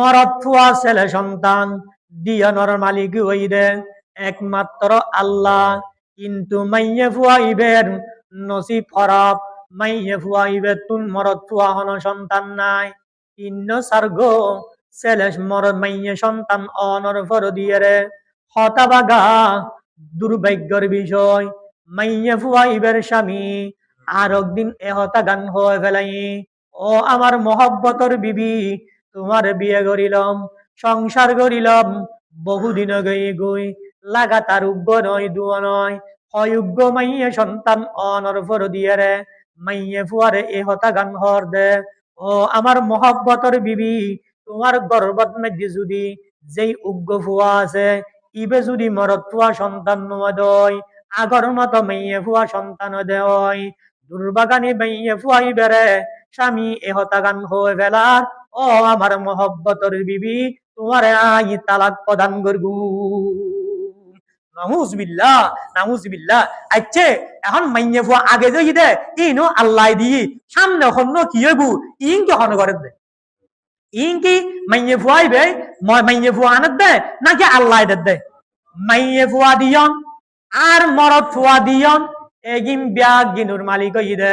মরদ ফুয়া ছেলে সন্তান মালিক একমাত্র আল্লাহ। কিন্তু মাইয়ে ফুয়াইবের নসিব খরাব। মাইয়ে ফুয়াইবে তুন ফুয়া হন সন্তান নাই। ইন্ন সার্গ ছেলে মরদ মাইয়ে সন্তান অনর ফর দিয়ে হতাবাগা, দুর্ভাগ্যর বিষয়। মাইয়ে ফুয়াইবের স্বামী, আর একদিন এহতা গান হয়ে ফেলাই। ও আমার মহব্বতর বিবি তোমার বিয়ে করিলাম, সংসার করিলাম। বহুদিন গই গই লাগাতার উগ্র নয়, দুয় নয়। অয়োগ্য মাইয়ে সন্তান অনর ফর দিয়ে রে, মাইয়ে ফুয়ারে এ হতা গান হর দে। ও আমার মহব্বতর বিবি, তোমার গর্বত মধ্যে যদি যেই উগ্র ফুয়া আছে, ইবে যদি মরত ফুয়া সন্তান নোয়া দয়, আগর মতো মাইয়ে ফুয়া সন্তান দেয়। দুর্বাগানি মাইয়ে ফুয়াই বেড়ে স্বামী এ হতা গান হয়ে ফেলার ও আমার মহব্বতর বিবি, তোমার আই তালাক প্রদান করবু। নাউজবিল্লাহ নাউজবিল্লাহ আচ্ছা এখন মাইয়ে ফুয়া আগে যাই দে? ইনো আল্লাহ দি সামনে হন্য কি হইবু? ইন কি হন করে দে। ইন কি মাইয়ে ফুয়াই বে মাইয়ে ফুয়া আনত দে? নাকি আল্লাহ দে দে? মাইয়ে ফুয়া দিয়ন। আর মরদ ফুয়া দিয়ন। এগিম ব্যাগ গিনুর মালিক হই দে।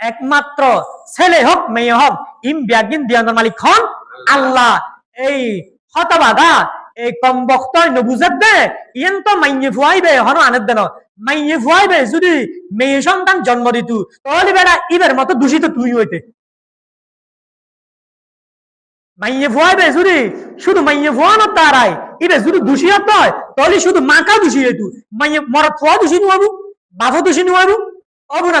একমাত্র ছেলে হোক, মেয়ে হোক, ইম ব্যাগিন দিয়ানোর মালিক হন আল্লাহ। এই হতবাগা, এই কম বক্তয় নবুজাত দে, ইয়েন তো হন দেন। যদি মেয়ে সন্তান জন্ম তাহলে বেড়া ইবের মতো দূষিত তুই হইতে মাইয়ে ফুয়াইবে যদি শুধু মাইয়ে ফুয়ানো তারাই ইবে যদি দূষিত হয়, তাহলে শুধু মাকা দূষি হইতু মাইয়ে মরত ফুয়া দূষি নুয়াবু বাফ দূষি নুয়াবু অবু না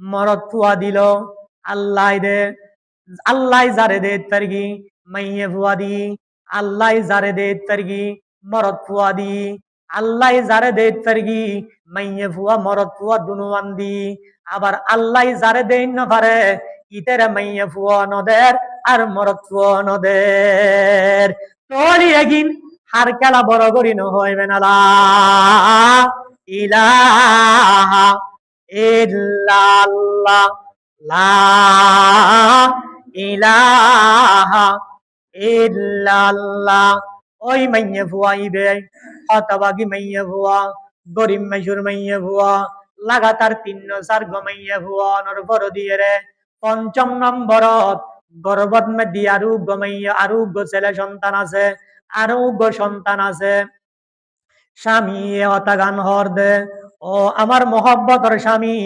মরদ ফুয়া দিল। আল্লাহ দে, আল্লাহ যারে দে তারগি মাইয়ে ফুয়া দি। আল্লাহ যারে দে তারগি মরদ ফুয়া দি। আল্লাহ যারে দে তারগি মাইয়ে ফুয়া, মরদ ফুয়া, দুনুয়ান দি। আবার আল্লাহ যারে দেই না পারে, ইতেরে মাইয়ে ফুয়া নদের, আর মরদ ফুয়া নদের। তোরি এগিন, হার খেলা বড় করি না লা ইলাহা ইল্লাল্লাহ, লা ইলাহা ইল্লাল্লাহ। ওই মাইয়ে ফুয়াইবে হতবাগি মাইয়ে ফুয়া গরিব মেশুর মাইয়ে ফুয়া লাগাতার তিন চার গমাইয়ে ফুয়া নর দিয়ে রে পঞ্চম নম্বরত গর্ভত মেদি আরও গমাইয়া আরও ছেলে সন্তান আছে, আরও সন্তান আছে। স্বামী হতাগান হর দে। ও আমার মহব্বতর স্বামী,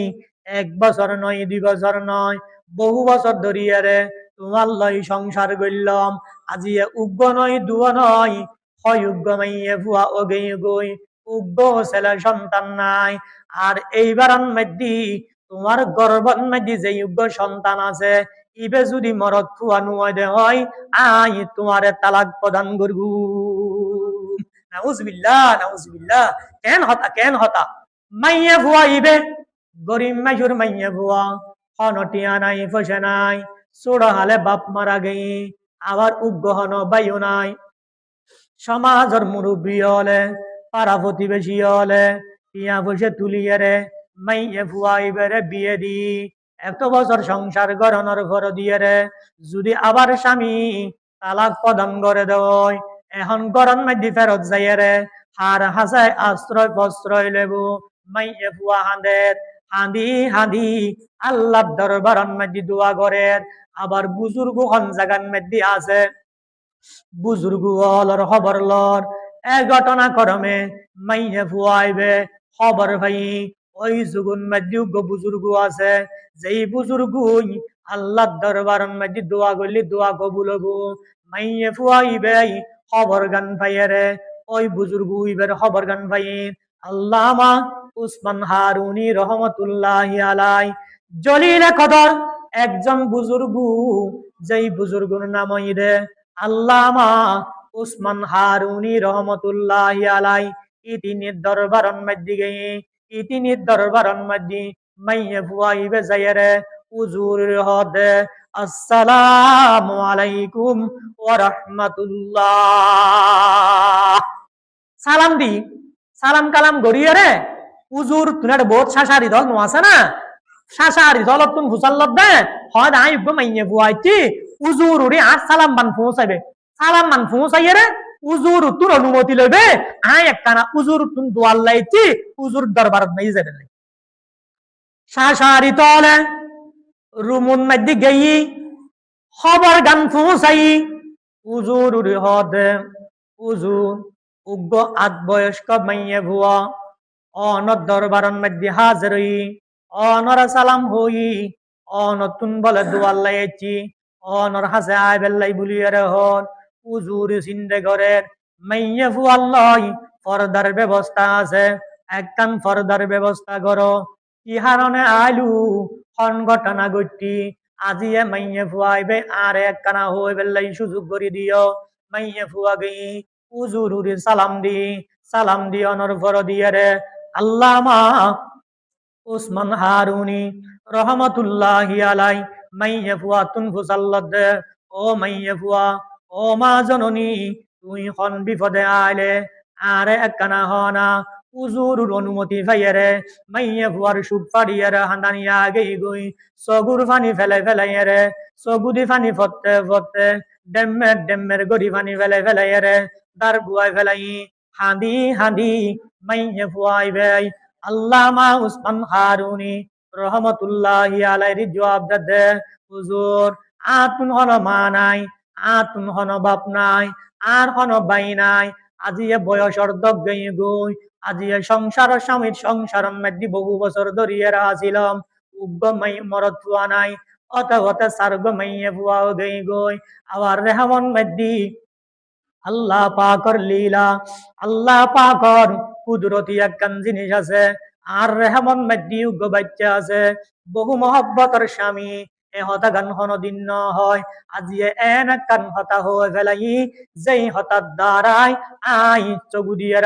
এক বছর নয়, দুই বছর নয়, বহু বছর ধরিয়ে রে তোমার লই সংসার গইলাম আজি উগ্র নয়, দুয় নয় মধ্যে যে সন্তান আছে, ইবে যদি দে হয়, আই তালাক কেন হতা কেন হতা? মাইয়ে ভুয়া ইবে গরিব মাইশুর মাইয়ে ভুয়া হনটিয়া নাই ফসে নাই সোড়া হালে বাপ মারা গেই আবার উগ্র হন বাইও নাই সমাজের মুরব্বী হলে পাড়া প্রতিবেশী হলে টিয়া বসে তুলিয়ে রে মাইয়ে ভুয়া ইবেরে বিয়ে দি এত বছর সংসার গরনের ঘর দিয়ে রে যদি আবার স্বামী তালাক প্রদান করে দেয় এখন গরম মধ্যে ফেরত যাইয়ে রে হার হাসায় আশ্রয় প্রশ্রয় লেবু আল্লাহ দরবারন দোয়া করে আবার বুজুর্গ হন জাগান মধ্যে আছে। বুজুর্গ অলর খবর লর এ ঘটনা করমে মাইয়ে ফুয়াইবে। খবর ভাই ওই যুগুন মধ্যে বুজুর্গ আছে। যেই বুজুর্গ আল্লাহ দরবার মধ্যে দোয়া করলি, দোয়া কবুল হব। মাইয়ে ফুয়াইবে খবর গান ভাইয়েরে ওই বুজুর্গ ইবের খবর গান ভাই আল্লামা উসমান হারুনি রহমতুল্লাহ আলাই জলিলে কদর, একজন বুজুর্গ, যেই বুজুর্গর নাম ইদে আল্লামা উসমান হারুনি রহমতুল্লাহ আলাই ইতিনি দরবারন মধ্যে গিয়ে ইতিনি দরবারন মধ্যে মাইয়ে ফুয়াইবে যাইরে উজুর হদে আসসালামু আলাইকুম ওয়া রাহমাতুল্লাহ। সালাম দি, সালাম কালাম গড়িয়ে রে। উজুর তুনার বহুত শাসারি দল নো আছে না? শাসারি দল তুন হুসাল্লত দে, হয় আই গো মাইনে বুয়াইতি উজুর উড়ি আর সালাম বান পৌঁছাইবে সালাম মান পৌঁছাইয়ে রে উজুর তুর অনুমতি লইবে, আই একখানা উজুর তুন দোয়াল লাইতি উজুর দরবার নাই যাবে শাসারি তলে, রুমুন মধ্যে গেই খবর গান পৌঁছাই উজুর উড়ি হদে উজুর উগ্র আট বয়স্ক মাইয়ে ভুয়া অনর দরবারন মধ্যে হাজির হই অনর সালাম হই অনতুন বলে দুয়াল্লাইছি অনর হাসে আয় বেল্লাই বুলিয়ে হন উজুর সিন্দে ঘরের মাইয়ে ফুয়াল্লাই ফরদার ব্যবস্থা আছে একখান ফরদার ব্যবস্থা করো। কি হারণে আইলু খন ঘটনা ঘটি, আজি এ মাইয়ে ফুয়াইবে আর একখানা হই বেল্লাই সুযোগ করে দিও। মাইয়ে ফুয়া গই উজুরুরি সালাম দি সালাম দি অনর ফর দিয়ে রে আল্লামা উসমান হারুনি রহমতুল্লাহি আলাই মাইয়ে ফুয়া ও মাইয়ে ও মা জননী, তুই খন বিপদে আইলে, আরে একখানা হনা উজুরুর অনুমতি ভাইয়েরে মাইয়ে ফুয়ার সুখ ফাড়িয়ে রে হান্দানিয়া গেই, সগুর ফানি ফেলে ফেলাই রে, সগুদি ফানি ফতে ফতে ডেম্মের ডেম্মের গড়ি ফানি ফেলে ফেলাই রে, দার বুয়াই ফেলাই হাঁদি হাঁদি, মাইয়ে ফুয়াই ভাই আল্লামা উসমান হারুনি রহমতুল্লাহ আলাইরি জবাব দে হুজুর, আতুন হন মা নাই, আতুন হন বাপ নাই, আর হন বাই নাই। আজি এ বয়স অর্ধক গই গই আজি এ সংসার স্বামীর সংসার মধ্যে বহু বছর ধরিয়ে আসিলাম উগ্র মাই মরত নাই অত অত সার্গ মাইয়ে ফুয়া গই গই। আবার রেহমন মধ্যে আল্লাহ পাকর লীলা, আল্লাহ পাকর কুদরতি একখান জিনিস আছে। আর রেহমন মধ্যে উগ্র বাচ্চা আছে। বহু মহব্বতর স্বামী, এ হতা গান হন দিন হয়। আজি এন কান হতা হয়ে ফেলাই, যেই হতার দ্বারাই আই চগু দিয়ে